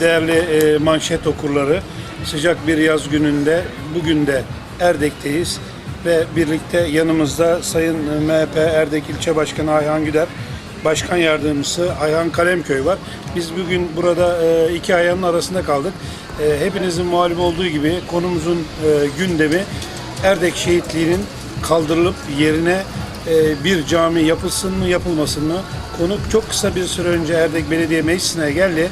Değerli e, manşet okurları, sıcak bir yaz gününde bugün de Erdek'teyiz ve birlikte yanımızda Sayın MHP Erdek İlçe Başkanı Ayhan Güder, Başkan Yardımcısı Ayhan Kalemköy var. Biz bugün burada e, iki ayağının arasında kaldık. E, Hepinizin malum olduğu gibi konumuzun gündemi Erdek şehitliğinin kaldırılıp yerine bir cami yapılsın mı yapılmasın mı? Konu çok kısa bir süre önce Erdek Belediye Meclisi'ne geldi.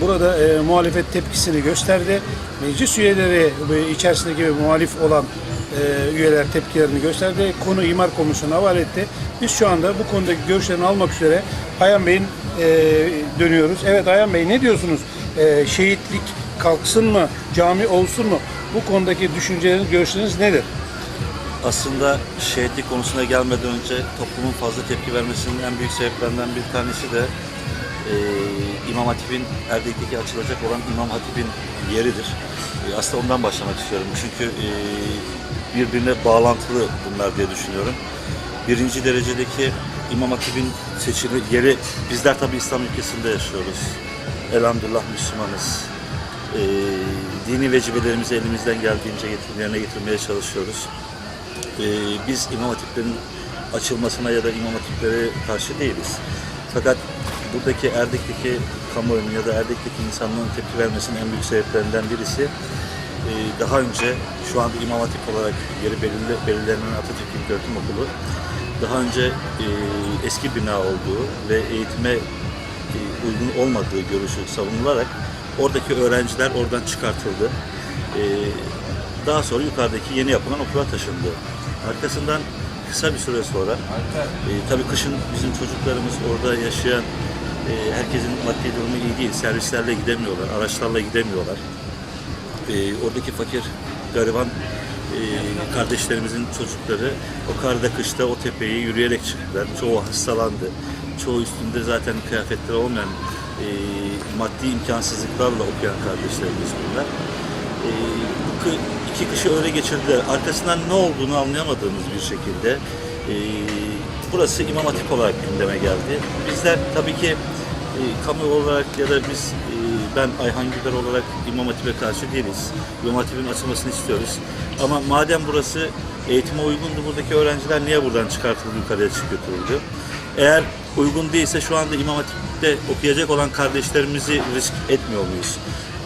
Burada e, muhalefet tepkisini gösterdi. Meclis üyeleri ve içerisindeki muhalif olan e, üyeler tepkilerini gösterdi. Konu İmar Komisyonu'na havale etti. Biz şu anda bu konudaki görüşlerini almak üzere Ayhan Bey'in e, dönüyoruz. Evet Ayhan Bey ne diyorsunuz? E, şehitlik kalksın mı? Cami olsun mu? Bu konudaki düşünceleriniz, görüşleriniz nedir? Aslında şehitlik konusuna gelmeden önce toplumun fazla tepki vermesinin en büyük sebeplerinden bir tanesi de e, İmam Hatip'in Erdek'teki açılacak olan İmam Hatip'in yeridir. E, aslında ondan başlamak istiyorum. Çünkü e, birbirine bağlantılı bunlar diye düşünüyorum. Birinci derecedeki İmam Hatip'in seçili yeri, bizler tabii İslam ülkesinde yaşıyoruz. Elhamdülillah Müslümanız. E, dini vecibelerimizi elimizden geldiğince yerine getirmeye çalışıyoruz. Ee, biz imam hatiplerin açılmasına ya da imam hatiplere karşı değiliz. Fakat buradaki Erdek'teki kamuoyunun ya da Erdek'teki insanların tepki vermesinin en büyük sebeplerinden birisi e, daha önce şu anda imam hatip olarak yeri belirli, belirlenen Atatürk İlköğretim Okulu daha önce e, eski bina olduğu ve eğitime e, uygun olmadığı görüşü savunularak oradaki öğrenciler oradan çıkartıldı. E, daha sonra yukarıdaki yeni yapılan okula taşındı. Arkasından kısa bir süre sonra, e, tabii kışın bizim çocuklarımız orada yaşayan e, herkesin maddi durumu iyi değil. Servislerle gidemiyorlar, araçlarla gidemiyorlar. E, oradaki fakir, gariban e, kardeşlerimizin çocukları o karda kışta o tepeyi yürüyerek çıktılar. Çoğu hastalandı. Çoğu üstünde zaten kıyafetleri olmayan e, maddi imkansızlıklarla okuyan kardeşlerimiz bunlar. E, iki kışı öyle geçirdiler. Arkasından ne olduğunu anlayamadığımız bir şekilde e, burası İmam Hatip olarak gündeme geldi. Bizler tabii ki e, kamu olarak ya da biz e, ben Ayhan Güler olarak İmam Hatip'e karşı değiliz. İmam Hatip'in açılmasını istiyoruz. Ama madem burası eğitime uygundu buradaki öğrenciler niye buradan çıkartıldı yukarıya çık götürüldü? Eğer uygun değilse şu anda İmam Hatip'te okuyacak olan kardeşlerimizi risk etmiyor muyuz?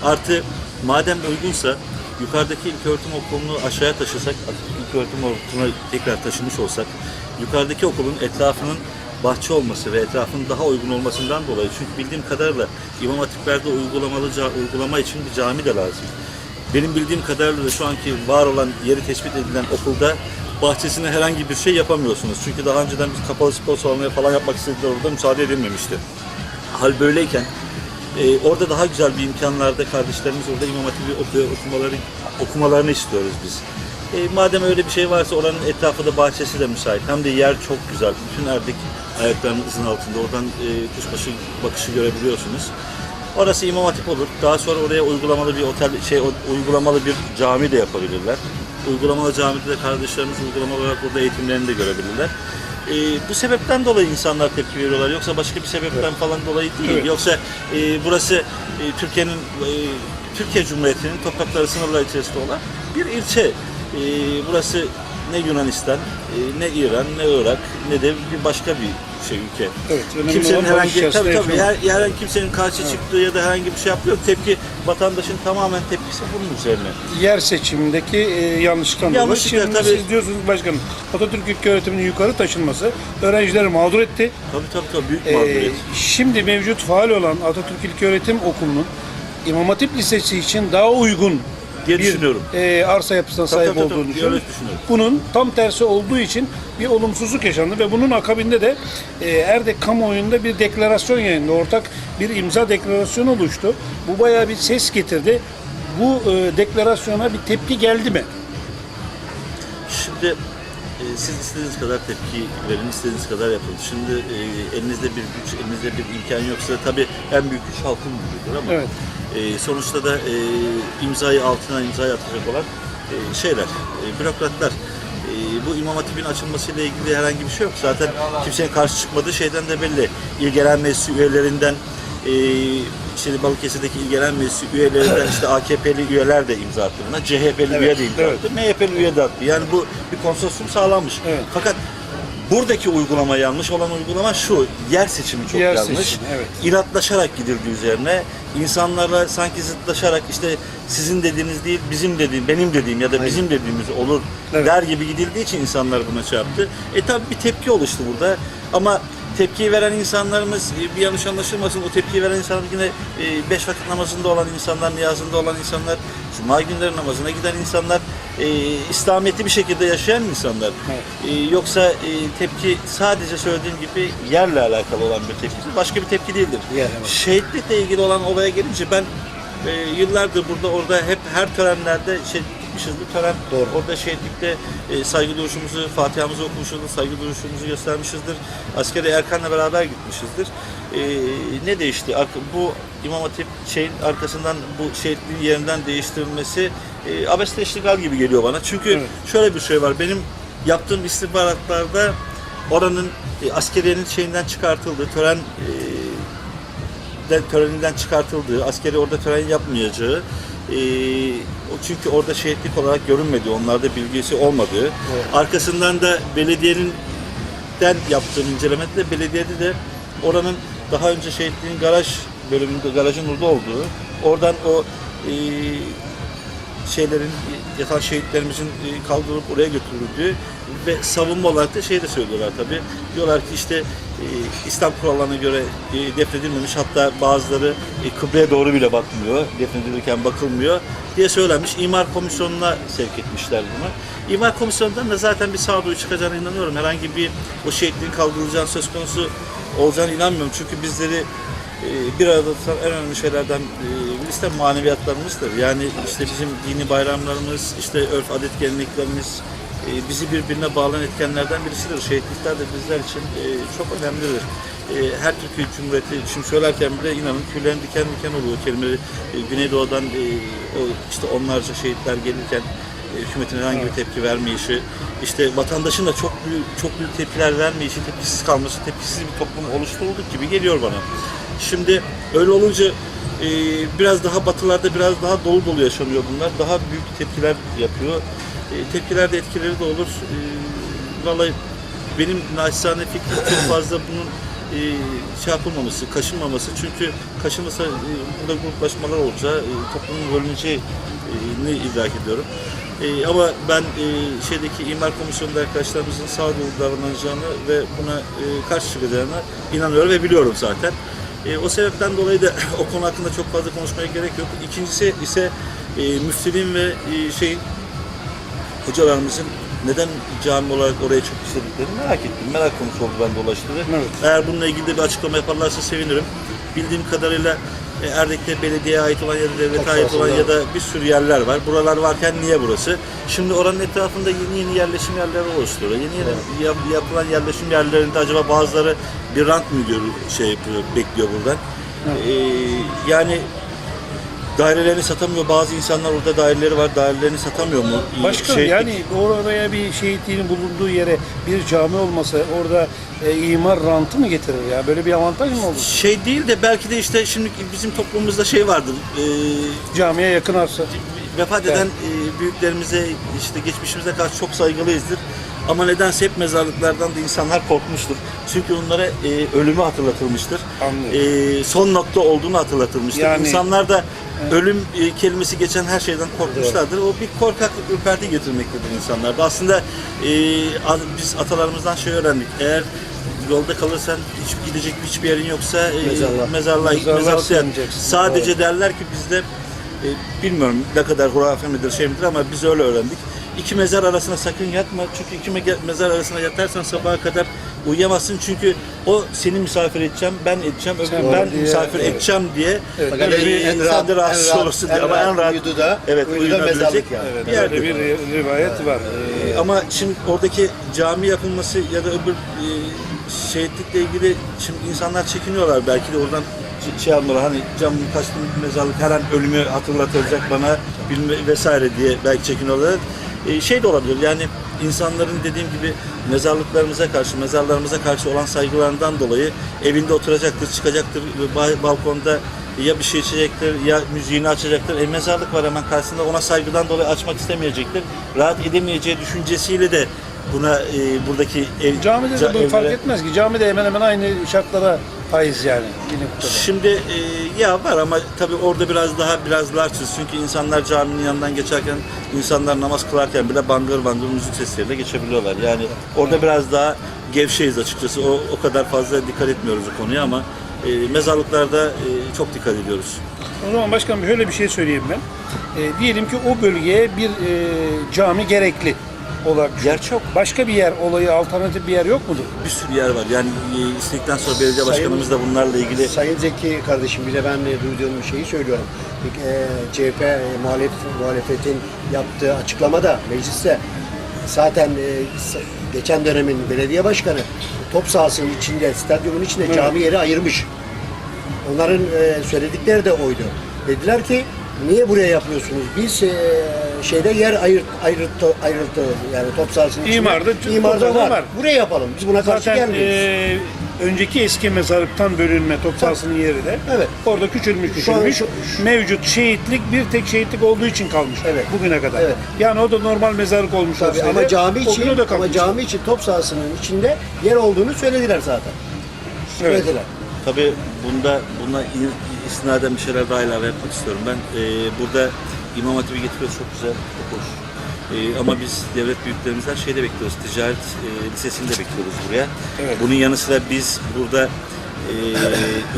Artı madem uygunsa yukarıdaki ilköğretim okulunu aşağıya taşısak, ilköğretim okuluna tekrar taşımış olsak, yukarıdaki okulun etrafının bahçe olması ve etrafının daha uygun olmasından dolayı çünkü bildiğim kadarıyla İmam Hatiplerde uygulamalı uygulama için bir cami de lazım. Benim bildiğim kadarıyla da şu anki var olan yeri tespit edilen okulda bahçesine herhangi bir şey yapamıyorsunuz. Çünkü daha önceden biz kapalı spor salonu falan yapmak istediler orada müsaade edilmemişti. Hal böyleyken e, orada daha güzel bir imkanlarda kardeşlerimiz orada İmam Hatip'i okumaları, okumalarını istiyoruz biz. E, madem öyle bir şey varsa oranın etrafı da bahçesi de müsait. Hem de yer çok güzel. Bütün Erdek ayaklarınızın altında. Oradan e, kuşbaşı bakışı görebiliyorsunuz. Orası İmam Hatip olur. Daha sonra oraya uygulamalı bir otel, şey uygulamalı bir cami de yapabilirler. Uygulamalı camide de kardeşlerimiz uygulamalı olarak burada eğitimlerini de görebilirler. E, bu sebepten dolayı insanlar tepki veriyorlar. Yoksa başka bir sebepten falan dolayı değil. Evet. Yoksa e, burası e, Türkiye'nin e, Türkiye Cumhuriyeti'nin toprakları sınırları içerisinde olan bir ilçe. E, burası ne Yunanistan, e, ne İran, ne Irak, ne de bir başka bir şey ülke. Evet, önemli kimsenin olan barış herhangi içerisinde tabii tabii her, herhangi kimsenin karşı çıktığı ya da herhangi bir şey yapıyor. Tepki vatandaşın tamamen tepkisi bunun üzerine. yer seçimindeki e, yanlışlıktan dolayı. Yanlışlıklar, Şimdi tabii. siz diyorsunuz başkanım Atatürk İlköğretiminin yukarı taşınması öğrencileri mağdur etti. Tabii tabii tabii büyük Ee, mağduriyet. şimdi mevcut faal olan Atatürk İlköğretim Okulu'nun İmam Hatip Lisesi için daha uygun Diye bir düşünüyorum. e, arsa yapısına Tabii, sahip tabii, olduğunu tabii. düşünüyoruz. Öyle düşünüyorum. Bunun tam tersi olduğu için bir olumsuzluk yaşandı ve bunun akabinde de e, Erdek kamuoyunda bir deklarasyon yayınlandı. Ortak bir imza deklarasyonu oluştu. Bu bayağı bir ses getirdi. Bu e, deklarasyona bir tepki geldi mi? Şimdi e, siz istediğiniz kadar tepki verin, istediğiniz kadar yapın. Şimdi e, elinizde bir güç, elinizde bir imkan yoksa tabii en büyük güç halkın gücüdür ama Evet. E, sonuçta da e, imzayı altına imzayı atacak olan e, şeyler, e, bürokratlar. E, bu İmam Hatip'in açılmasıyla ilgili herhangi bir şey yok. Zaten kimsenin karşı çıkmadığı şeyden de belli. İl Genel Meclisi üyelerinden e, işte Balıkesir'deki İl Genel Meclisi üyelerinden işte AKP'li üyeler de imza attı buna. CHP'li üye de imza evet. attı. MHP'li üye de attı. Yani bu bir konsorsiyum sağlanmış. Evet. Fakat buradaki uygulama yanlış olan uygulama şu. Yer seçimi çok Yer yanlış. seçimi, evet. İnatlaşarak gidildi üzerine. İnsanlarla sanki zıtlaşarak işte sizin dediğiniz değil bizim dediğim, benim dediğim ya da bizim dediğimiz olur Evet. der gibi gidildiği için insanlar buna şey yaptı. E tabi bir tepki oluştu burada. Ama tepkiyi veren insanlarımız e, bir yanlış anlaşılmasın. O tepkiyi veren insanlar yine e, beş vakit namazında olan insanlar, niyazında olan insanlar, cuma günleri namazına giden insanlar, e, İslamiyet'i bir şekilde yaşayan insanlar. E, yoksa tepki sadece söylediğim gibi yerle alakalı olan bir tepkidir. Başka bir tepki değildir. Evet. Şehitlikle ilgili olan olaya gelince ben yıllardır burada orada hep her törenlerde şey gitmişizdir. Tören Doğru. orada şehitlikte e, saygı duruşumuzu, Fatiha'mızı okumuşuzdur, saygı duruşumuzu göstermişizdir. Askeri Erkan'la beraber gitmişizdir. E, ne değişti? Bu İmam Hatip şeyin arkasından bu şehitliğin yerinden değiştirilmesi e, abesle iştigal gibi geliyor bana. Çünkü Evet. şöyle bir şey var. Benim yaptığım istihbaratlarda oranın e, askeriyenin şeyinden çıkartıldığı tören e, de, töreninden çıkartıldığı, askeri orada tören yapmayacağı, çünkü orada şehitlik olarak görünmedi, onlarda bilgisi olmadığı. Arkasından da belediyenin den yaptığım incelemede de belediyede de oranın daha önce şehitliğin garaj bölümünde, garajın orada olduğu, oradan o e, şeylerin yatan şehitlerimizin e, kaldırılıp oraya götürüldüğü ve savunma olarak da şey de söylüyorlar tabi. Diyorlar ki işte e, İslam kurallarına göre e, defnedilmemiş hatta bazıları e, kıbleye doğru bile bakmıyor. Defnedilirken bakılmıyor diye söylenmiş. İmar komisyonuna sevk etmişler bunu. İmar komisyonundan da zaten bir sağduyu çıkacağına inanıyorum. Herhangi bir o şehitliğin kaldırılacağını söz konusu olacağına inanmıyorum. Çünkü bizleri ee, bir arada tutan en önemli şeylerden e, birisi de maneviyatlarımızdır. Yani işte bizim dini bayramlarımız, işte örf adet geleneklerimiz e, bizi birbirine bağlayan etkenlerden birisidir. Şehitlikler de bizler için e, çok önemlidir. E, Her Türkiye Cumhuriyeti, şimdi söylerken bile inanın tüylerim diken diken oluyor kelimeleri. Güneydoğu'dan o işte onlarca şehitler gelirken hükümetin herhangi bir tepki vermeyişi, işte vatandaşın da çok büyük çok büyük tepkiler vermeyişi, tepkisiz kalması, tepkisiz bir toplum oluşturulduk gibi geliyor bana. Şimdi öyle olunca e, biraz daha batılarda biraz daha dolu dolu yaşanıyor bunlar. Daha büyük tepkiler yapıyor. E, tepkiler de etkileri de olur. E, vallahi benim naçizane fikrim çok fazla bunun e, şey yapılmaması, kaşınmaması. Çünkü kaşınırsa e, burada gruplaşmalar olacağı, e, toplumun bölüneceğini idrak ediyorum. E, ama ben e, şeydeki imar komisyonunda arkadaşlarımızın sağduyulu davranacağını ve buna e, karşı çıkacağına inanıyorum ve biliyorum zaten. E, o sebepten dolayı da o konu hakkında çok fazla konuşmaya gerek yok. İkincisi ise e, müftülüğün ve e, şeyin hocalarımızın neden cami olarak oraya çok istediklerini merak ettim. Merak konusu oldu ben dolaştırdı. Evet. Eğer bununla ilgili de bir açıklama yaparlarsa sevinirim. Bildiğim kadarıyla Erdek'te belediyeye ait olan ya da devlete ait olan ya da bir sürü yerler var. Buralar varken niye burası? Şimdi oranın etrafında yeni yeni yerleşim yerleri oluşturuyor. Yeni yeni yap- yapılan yerleşim yerlerinde acaba bazıları bir rant mı görüyor, şey yapıyor, bekliyor buradan? E, yani dairelerini satamıyor. Bazı insanlar orada daireleri var. Dairelerini satamıyor mu? Başkan Şey- yani oraya bir şehitliğin bulunduğu yere bir cami olmasa orada e, imar rantı mı getirir ya? Böyle bir avantaj mı olur? şey değil de belki de işte şimdi bizim toplumumuzda şey vardır. E, Camiye yakın arsa. vefat eden e, büyüklerimize işte geçmişimize karşı çok saygılıyızdır. Ama nedense hep mezarlıklardan da insanlar korkmuştur. Çünkü onlara e, ölümü hatırlatılmıştır. Anlıyorum. E, son nokta olduğunu hatırlatılmıştır. Yani- İnsanlar da ölüm e, kelimesi geçen her şeyden korkmuşlardır. O bir korkaklık, ürperti getirmektedir insanlarda. Aslında e, biz atalarımızdan şey öğrendik. Eğer yolda kalırsan hiç gidecek hiçbir yerin yoksa e, Mezarlığa. mezarlığa Mezarlığa. Sadece derler ki bizde e, bilmiyorum ne kadar hurafe midir şey midir ama biz öyle öğrendik. İki mezar arasına sakın yatma. Çünkü iki me- mezar arasına yatarsan sabaha kadar uyuyamazsın. Çünkü o seni misafir edeceğim, ben edeceğim, öbürü Sen ben diye, misafir evet. edeceğim diye Evet, en- en bir rahat- sen de rahatsız en rahat- olursun en diye ama en rahat uyudu da- evet, uyudu da uyunabilecek mezarlık yani. Evet, bir yer öyle bir ri- rivayet var. ee, ama şimdi oradaki cami yapılması ya da öbür e, şehitlikle ilgili şimdi insanlar çekiniyorlar. Belki de oradan şey yapmıyorlar hani cam kaçtım mezarlık? her an ölümü hatırlatacak bana bilme vesaire diye belki çekiniyorlar. Ee, şey de olabilir yani insanların dediğim gibi mezarlıklarımıza karşı, mezarlarımıza karşı olan saygılarından dolayı evinde oturacaktır, çıkacaktır, ba- balkonda ya bir şey içecektir ya müziğini açacaktır. E mezarlık var hemen karşısında ona saygıdan dolayı açmak istemeyecektir. Rahat edemeyeceği düşüncesiyle de buna e, buradaki ev, Camide de ca- fark evlere- etmez ki. Camide hemen hemen aynı şartlara faiz yani. Yine. Şimdi e, ya var ama tabii orada biraz daha biraz larçız. Çünkü insanlar caminin yanından geçerken, insanlar namaz kılarken bile bangır bangır müzik sesleriyle geçebiliyorlar. Yani orada biraz daha gevşeyiz açıkçası. O, o kadar fazla dikkat etmiyoruz o konuya ama e, mezarlıklarda e, çok dikkat ediyoruz. O zaman başkanım şöyle bir şey söyleyeyim ben. E, diyelim ki o bölgeye bir e, cami gerekli olarak. Yer çok. Başka bir yer olayı alternatif bir yer yok mudur? Bir sürü yer var. Yani e, istedikten sonra belediye Sayın- başkanımız da bunlarla ilgili Sayın Zeki kardeşim bir de ben de duyduğum şeyi söylüyorum. E, CHP e, muhalef, muhalefetin yaptığı açıklamada mecliste zaten e, s- geçen dönemin belediye başkanı top sahasının içinde, stadyumun içinde cami yeri ayırmış. Onların e, söyledikleri de oydu. Dediler ki niye buraya yapıyorsunuz? Biz e, şeyde yer ayırt, ayrıttı, ayrıldı yani top sahasının içinde. İmarda- İmarda var. var. Buraya yapalım. Biz buna karşı Zaten gelmiyoruz. e, önceki eski mezarlıktan bölünme top sahasının yeri de Evet. orada küçülmüş Şu an küçülmüş. şu- Mevcut şehitlik bir tek şehitlik olduğu için kalmış Evet. bugüne kadar. Evet. Yani o da normal mezarlık olmuş Tabii olsaydı, ama cami için o da ama cami için top sahasının içinde yer olduğunu söylediler zaten. Evet. Söylediler. Tabii bunda buna i- istinaden bir şeyler daha ilave yapmak istiyorum. Ben e, burada İmam Hatip'i getiriyoruz çok güzel, çok hoş. E, ama biz devlet büyüklerimizden şeyde bekliyoruz, ticaret e, lisesini de bekliyoruz buraya. Evet. Bunun yanı sıra biz burada e,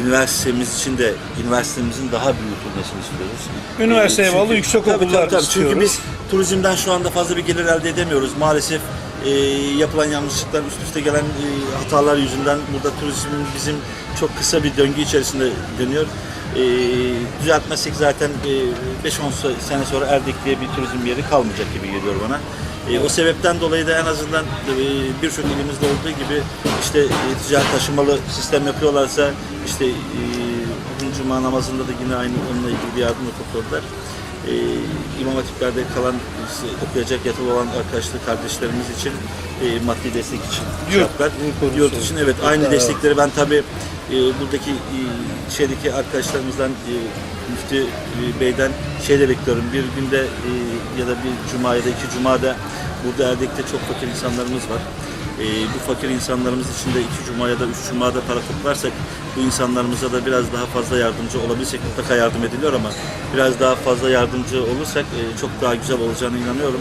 üniversitemiz için de üniversitemizin daha büyütülmesini istiyoruz. Üniversiteye çünkü- bağlı yüksek Tabii, okullar tabii, tabii. istiyoruz. Çünkü biz turizmden şu anda fazla bir gelir elde edemiyoruz. Maalesef e, yapılan yanlışlıklar üst üste gelen e, hatalar yüzünden burada turizm bizim çok kısa bir döngü içerisinde dönüyor. E, düzeltmezsek zaten e, 5-10 sene sonra Erdek diye bir turizm yeri kalmayacak gibi geliyor bana. E, o sebepten dolayı da en azından e, birçok ilimizde olduğu gibi işte e, ticaret taşımalı sistem yapıyorlarsa işte e, bugün cuma namazında da yine aynı onunla ilgili bir yardım topladılar. E, İmam Hatipler'de kalan işte, okuyacak yatılı olan arkadaşlar kardeşlerimiz için e, maddi destek için Yurt, yaptılar. yurt. Yurt için evet aynı destekleri ben tabii e, buradaki e, şeydeki arkadaşlarımızdan e, Müftü e, Bey'den şey de bekliyorum. Bir günde e, ya da bir cuma ya da iki cumada burada Erdek'te çok fakir insanlarımız var. E, bu fakir insanlarımız için de iki cuma ya da üç cumada para toplarsak bu insanlarımıza da biraz daha fazla yardımcı olabilsek mutlaka yardım ediliyor ama biraz daha fazla yardımcı olursak e, çok daha güzel olacağına inanıyorum.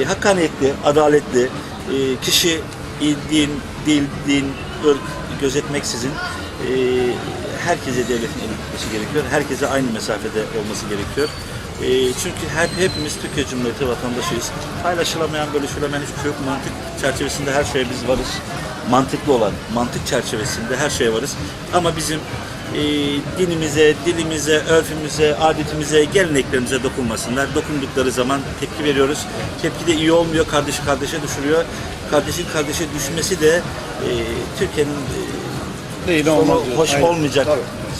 E, hakkaniyetli, adaletli, e, kişi il, din, dil, din, ırk gözetmeksizin e, herkese devletin eli tutması gerekiyor. Herkese aynı mesafede olması gerekiyor. E, çünkü her, hepimiz Türkiye Cumhuriyeti vatandaşıyız. Paylaşılamayan, bölüşülemeyen hiçbir şey yok. Mantık çerçevesinde her şeye biz varız. Mantıklı olan, mantık çerçevesinde her şeye varız. Ama bizim e, dinimize, dilimize, örfümüze, adetimize, geleneklerimize dokunmasınlar. Dokundukları zaman tepki veriyoruz. Tepki de iyi olmuyor. Kardeşi kardeşe düşürüyor. Kardeşin kardeşe düşmesi de e, Türkiye'nin e, Değil sonu olmaz diyor. hoş Aynen. olmayacak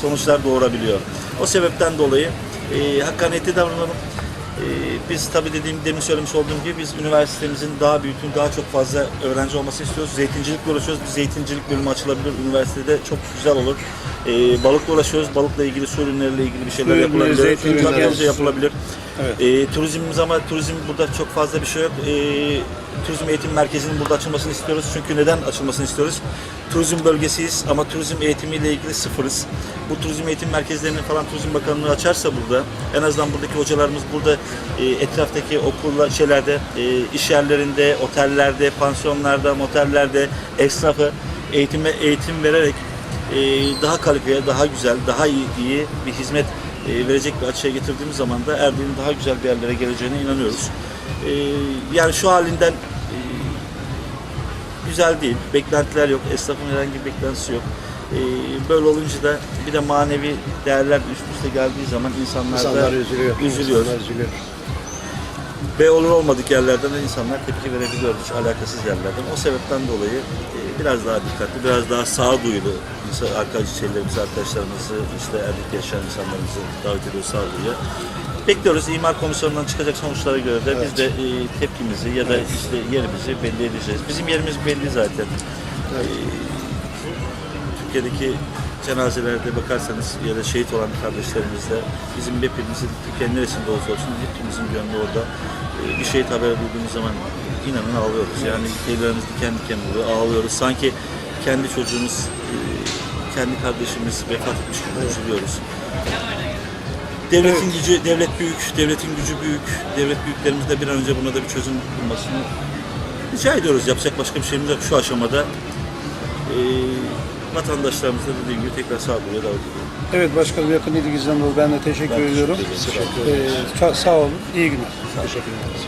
sonuçlar doğurabiliyor. O sebepten dolayı e, hakkaniyetli davranalım. E, biz tabii dediğim demin söylemiş olduğum gibi biz üniversitemizin daha büyütün, daha çok fazla öğrenci olmasını istiyoruz. Zeytincilikle uğraşıyoruz. Bir zeytincilik bölümü açılabilir üniversitede çok güzel olur. E, balıkla uğraşıyoruz. Balıkla ilgili su ürünleriyle ilgili bir şeyler ürünleri, yapılabilir. zeytin Tabii yapılabilir. Evet. E, turizmimiz ama turizm burada çok fazla bir şey yok. E, turizm eğitim merkezinin burada açılmasını istiyoruz. Çünkü neden açılmasını istiyoruz? Turizm bölgesiyiz ama turizm eğitimiyle ilgili sıfırız. Bu turizm eğitim merkezlerini falan Turizm Bakanlığı açarsa burada en azından buradaki hocalarımız burada e, etraftaki okullar şeylerde, e, iş yerlerinde, otellerde, pansiyonlarda, motellerde esnafı eğitime eğitim vererek e, daha kalifiye, daha güzel, daha iyi, iyi bir hizmet e, verecek bir açıya getirdiğimiz zaman da Erdek'in daha güzel bir yerlere geleceğine inanıyoruz. E, yani şu halinden e, güzel değil. Beklentiler yok. Esnafın herhangi bir beklentisi yok. E, böyle olunca da bir de manevi değerler üst üste geldiği zaman insanlar, İnsanlar da üzülüyor. üzülüyor. İnsanlar üzülüyor. Ve olur olmadık yerlerden de insanlar tepki verebiliyor hiç alakasız yerlerden. O sebepten dolayı e, biraz daha dikkatli, biraz daha sağduyulu arkadaş şeylerimizi, arkadaşlarımızı, işte Erdek'te yaşayan insanlarımızı davet ediyoruz sağduyuya. Bekliyoruz. İmar komisyonundan çıkacak sonuçlara göre de biz de e, tepkimizi ya da işte yerimizi belli edeceğiz. Bizim yerimiz belli zaten. E, Türkiye'deki cenazelerde bakarsanız ya da şehit olan kardeşlerimizde bizim hepimizin Türkiye'nin neresinde olsa olsun hepimizin gönlü orada. E, bir şehit haberi duyduğumuz zaman inanın ağlıyoruz. Yani tüylerimiz diken diken oluyor, ağlıyoruz. Sanki kendi çocuğumuz, e, kendi kardeşimiz vefat etmiş gibi üzülüyoruz. Devletin gücü, devlet büyük, devletin gücü büyük. Devlet büyüklerimiz de bir an önce buna da bir çözüm bulmasını rica ediyoruz. Yapacak başka bir şeyimiz yok şu aşamada. E, vatandaşlarımıza dediğim gibi tekrar sağduya davet ediyorum. Evet başkanım yakın ilginizden dolayı ben de teşekkür Ben teşekkür ediyorum. ederim. Ee, sağ olun. İyi günler. Teşekkür ederiz.